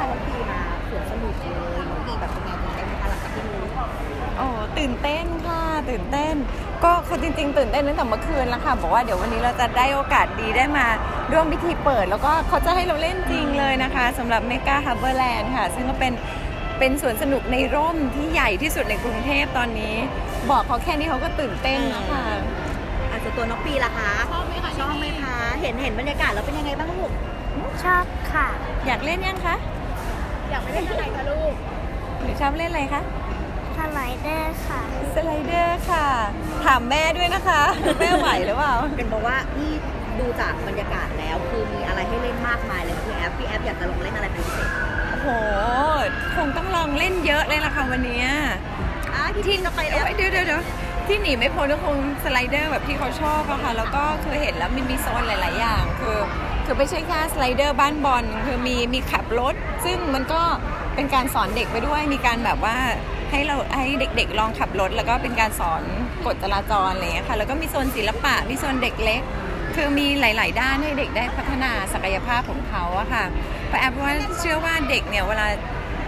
พาน้องปีมาสวนสนุกเลยน้องปีแบบเป็นไงตื่นเต้นไหมคะหลังจากที่รู้โอ้ตื่นเต้นค่ะตื่นเต้น ก็คือจริง ๆ ตื่นเต้นตั้งแต่เมื่อคืนแล้วค่ะบอกว่าเดี๋ยววันนี้เราจะได้โอกาสดีได้มาร่วมพิธีเปิด แล้วก็เขาจะให้เราเล่นจริงเลยนะคะสำหรับเมกาฮับเบอร์แลนด์ค่ะ ซึ่งก็เป็นเป็นสวนสนุกในร่มที่ใหญ่ที่สุดในกรุงเทพตอนนี้ บอกเขาแค่นี้เขาก็ตื่นเต้นแล้วค่ะอาจจะตัวน้องปีล่ะคะชอบไหมคะชอบไหมคะเห็นเห็นบรรยากาศแล้วเป็นยังไงบ้างลูกชอบค่ะ อยากเล่นยังคะ อยากไปเล่นอะไรคะลูกหรือชอบเล่นอะไรคะสไลเดอร์ค่ะ สไลเดอร์ค่ะ ถามแม่ด้วยนะคะ แม่ไหวหรือเปล่า เป็นบอกว่านี่ดูจากบรรยากาศแล้ว คือมีอะไรให้เล่นมากมายเลยค่ะพี่แอฟพี่แอฟอยากจะลงเล่นอะไรเป็นพิเศษโอ้โห คงต้องลองเล่นเยอะเลยล่ะค่ะวันเนี้ยอะที่ทีนก็ไปแล้วเอ้ยเดี๋ยวเดี๋ยวเดี๋ยวที่หนีไม่พ้นก็คงสไลเดอร์แบบที่เขาชอบอะค่ะ แล้วก็คือเห็นแล้วมันมีโซนหลาย ๆ อย่างคือ คือไม่ใช่แค่สไลเดอร์บ้านบอลคือมีมีขับรถ ซึ่งมันก็เป็นการสอนเด็กไปด้วย มีการแบบว่าให้เราให้เด็กๆลองขับรถ แล้วก็เป็นการสอนกฎจราจรอะไรอย่างเงี้ยค่ะแล้วก็มีโซนศิลปะมีโซนเด็กเล็ก คือมีหลาย ๆ ด้านให้เด็กได้พัฒนาศักยภาพของเขาอะค่ะเพราะแอปว่าเชื่อว่าเด็กเนี่ยเวลา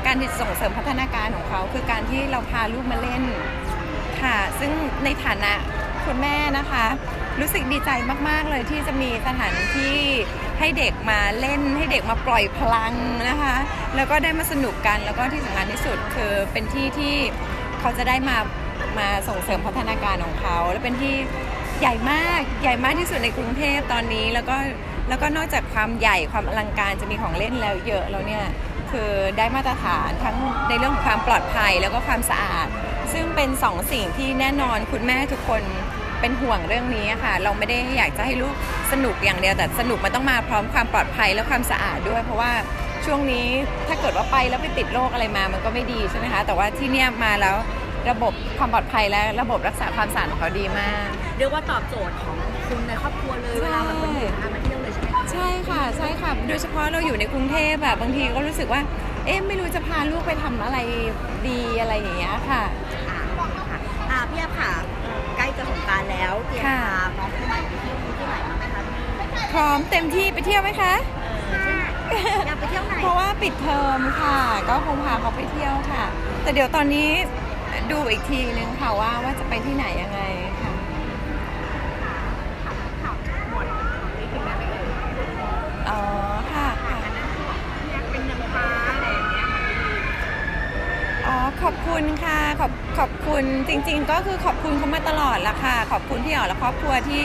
การที่ส่งเสริมพัฒนาการของเขา คือการที่เราพาลูกมาเล่นค่ะ ซึ่งในฐานะคุณแม่นะคะ รู้สึกดีใจมาก ๆ เลยที่จะมีสถานที่ให้เด็กมาเล่นให้เด็กมาปล่อยพลังนะคะ แล้วก็ได้มาสนุกกันแล้วก็ที่สำคัญที่สุดคือเป็นที่ที่เขาจะได้มามาส่งเสริมพัฒนาการของเขา และเป็นที่ใหญ่มากใหญ่มากที่สุดในกรุงเทพตอนนี้แล้วก็แล้วก็นอกจากความใหญ่ความอลังการจะมีของเล่นแล้วเยอะแล้วเนี่ยคือได้มาตรฐานทั้งในเรื่องของความปลอดภัยแล้วก็ความสะอาด ซึ่งเป็นสองสิ่งที่แน่นอนคุณแม่ทุกคน เป็นห่วงเรื่องนี้ค่ะ เราไม่ได้อยากจะให้ลูกสนุกอย่างเดียวแต่สนุกมันต้องมาพร้อมความปลอดภัยและความสะอาดด้วย เพราะว่าช่วงนี้ถ้าเกิดว่าไปแล้วไปติดโรคอะไรมามันก็ไม่ดีใช่ไหมคะแต่ว่าที่เนี่ยมาแล้วระบบความปลอดภัยและระบบรักษาความสะอาดของเขาดีมาก เรียกว่าตอบโจทย์ของคุณในครอบครัวเลยเวลาแบบวันหยุดพามาเที่ยวเลยใช่ไหมคะใช่ค่ะใช่ค่ะโดยเฉพาะเราอยู่ในกรุงเทพแบบบางทีก็รู้สึกว่า เอ๊ะไม่รู้จะพาลูกไปทำอะไรดีอะไรอย่างเงี้ยค่ะอ่าค่ะอ่าพี่แอฟค่ะใกล้ จะสงกรารแล้วเตรียมค่ะ พาน้องที่ใหม่ไปเที่ยวที่ไหนบ้างไหมคะพร้อมเต็มที่ไปเที่ยวไหมคะ เอออยากไปเที่ยวไหนเพราะว่าปิดเทอมค่ะ ก็คงพาเขาไปเที่ยวค่ะ แต่เดี๋ยวตอนนี้ดูอีกทีนึงค่ะว่าว่าจะไปที่ไหนยังไงค่ะ อ๋อค่ะค่ะอ๋อ ขอบคุณค่ะขอบขอบคุณจริง ๆ ก็คือขอบคุณเขามาตลอดละค่ะ ขอบคุณพี่อ๋อและครอบครัวที่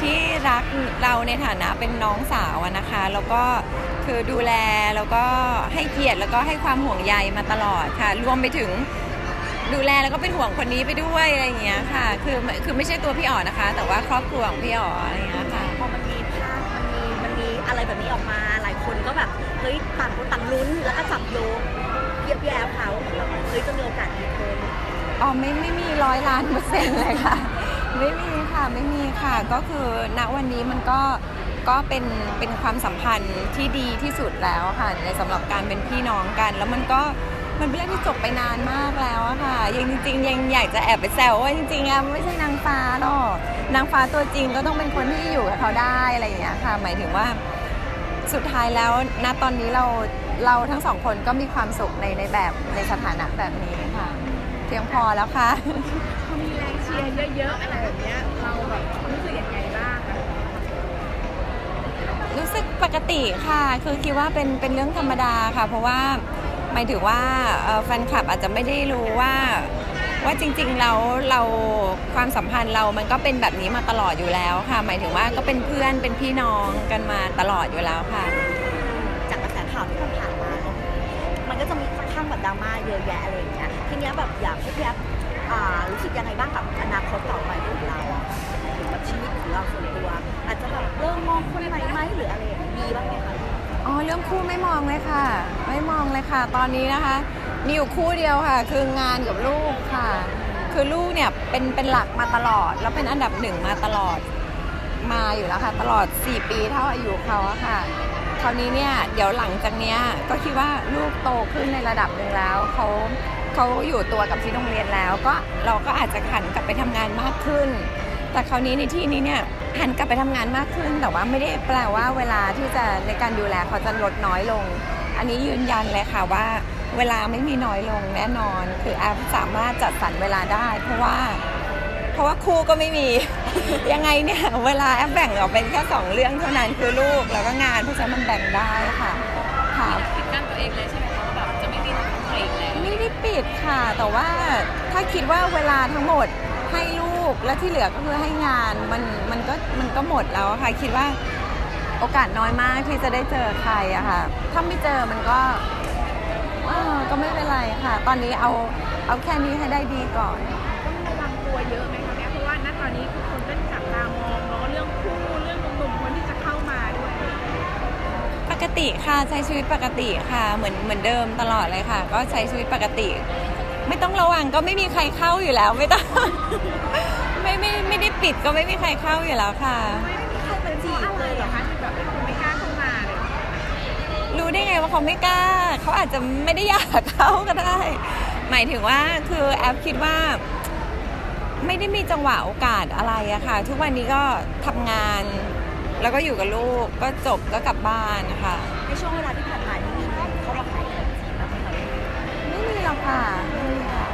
ที่รักเราในฐานะเป็นน้องสาวอะนะคะ แล้วก็คือดูแลแล้วก็ให้เกียรติแล้วก็ให้ความห่วงใยมาตลอดค่ะ รวมไปถึงดูแลแล้วก็เป็นห่วงคนนี้ไปด้วยอะไรอย่างเงี้ยค่ะ คือคือไม่ใช่ตัวพี่อ๋อนะคะ แต่ว่าครอบครัวของพี่อ๋ออะไรอย่างเงี้ยค่ะ พอมันมีภาพมันมีมันมีอะไรแบบนี้ออกมาหลายคนก็แบบเฮ้ยต่างคนต่างลุ้นแล้วก็จับโยง เทียบพี่แอฟเขาเหมือนแบบเฮ้ยจะมีโอกาสมีคนอ๋อไม่ไม่มีร้อยล้านเปอร์เซ็นต์เลยค่ะ ไม่มีค่ะไม่มีค่ะก็คือณวันนี้มันก็ก็เป็นเป็นความสัมพันธ์ที่ดีที่สุดแล้วค่ะในสำหรับการเป็นพี่น้องกัน แล้วมันก็มันเป็นเรื่องที่จบไปนานมากแล้วอะค่ะ ยังจริงๆยังอยากจะแอบไปแซวว่าจริงๆอะไม่ใช่นางฟ้าหรอกนางฟ้าตัวจริงก็ต้องเป็นคนที่อยู่กับเขาได้อะไรอย่างเงี้ยค่ะ หมายถึงว่า สุดท้ายแล้วณตอนนี้เราเราทั้งสองคนก็มีความสุขในในแบบในสถานะแบบนี้ค่ะ เพียงพอแล้วค่ะ พอมีแรงเชียร์เยอะๆอะไรแบบเนี้ยเราแบบรู้สึกยังไงบ้างอะรู้สึกปกติค่ะ คือคิดว่าเป็นเป็นเรื่องธรรมดาค่ะ เพราะว่าหมายถึงว่าเอ่อแฟนคลับอาจจะไม่ได้รู้ว่า ว่าจริงๆแล้วเราความสัมพันธ์เรามันก็เป็นแบบนี้มาตลอดอยู่แล้วค่ะ หมายถึงว่าก็เป็นเพื่อนเป็นพี่น้องกันมาตลอดอยู่แล้วค่ะ จากกระแสข่าวที่มันผ่านมาเนอะมันก็จะมีค่อนข้างแบบดราม่าเยอะแยะอะไรอย่างเงี้ย ทีเนี้ยแบบอยากให้พี่แอฟอ่ารู้สึกยังไงบ้างกับอนาคตต่อไปของเราอะถึงแบบชีวิตของเราส่วนตัว อาจจะแบบเริ่มมองคนใหม่ไหมหรืออะไรอย่างเงี้ยมีบ้างไหมคะ อ๋อเรื่องคู่ไม่มองเลยค่ะ ไม่มองเลยค่ะ ตอนนี้นะคะ มีอยู่คู่เดียวค่ะ คืองานกับลูกค่ะ คือลูกเนี่ยเป็นเป็นหลักมาตลอด แล้วเป็นอันดับหนึ่งมาตลอดมาอยู่แล้วค่ะ ตลอด 4 ปีเท่าอายุเขาอะค่ะคราวนี้เนี่ยเดี๋ยวหลังจากเนี้ยก็คิดว่าลูกโตขึ้นในระดับหนึ่งแล้วเขาเขาอยู่ตัวกับที่โรงเรียนแล้ว ก็เราก็อาจจะหันกลับไปทำงานมากขึ้น แต่คราวนี้ในที่นี้เนี่ยหันกลับไปทำงานมากขึ้น แต่ว่าไม่ได้แปลว่าเวลาที่จะในการดูแลเขาจะลดน้อยลง อันนี้ยืนยันเลยค่ะว่าเวลาไม่มีน้อยลงแน่นอน คือแอปสามารถจัดสรรเวลาได้ เพราะว่า เพราะว่าคู่ก็ไม่มี ยังไงเนี่ยเวลาแอปแบ่งออกเป็นแค่สองเรื่องเท่านั้นคือลูกแล้วก็งานเพราะฉะนั้นมันแบ่งได้ค่ะค่ะปิดกั้นตัวเองเลยใช่ไหมคะว่าแบบจะไม่มีของตัวเองแล้วไม่ได้ปิดค่ะ แต่ว่าถ้าคิดว่าเวลาทั้งหมด ให้ลูกและที่เหลือก็คือให้งานมันมันก็มันก็หมดแล้วอะค่ะคิดว่าโอกาสน้อยมากที่จะได้เจอใครอะค่ะถ้าไม่เจอมันก็เออก็ไม่เป็นไรค่ะ ตอนนี้เอาเอาแค่นี้ให้ได้ดีก่อนต้องระวังตัวเยอะไหมคะเนี่ยเพราะว่าณตอนนี้ทุกคนก็จับตามองเนาะเรื่องคู่เรื่องหนุ่มๆคนที่จะเข้ามาด้วย ปกติค่ะใช้ชีวิตปกติค่ะเหมือนเหมือนเดิมตลอดเลยค่ะ ก็ใช้ชีวิตปกติ ไม่ต้องระวังก็ไม่มีใครเข้าอยู่แล้ว ไม่ต้อง ไม่ไม่ไม่ได้ปิดก็ไม่มีใครเข้าอยู่แล้วค่ะไม่มีใครมาจีบอะไรเลยเหเหรรออคะคะที่แบบเป็นคนไม่กล้าเข้ามาเลย รู้ได้ไงว่าเขาไม่กล้า เขาอาจจะไม่ได้อยากเข้าก็ได้ หมายถึงว่าคือแอปคิดว่า ไม่ได้มีจังหวะโอกาสอะไรอะค่ะ ทุกวันนี้ก็ทำงาน แล้วก็อยู่กับลูกก็จบก็กลับบ้านนะคะ ในช่วงเวลาที่ผ่านมานี่มีเข้ามาข หรอกค่ะ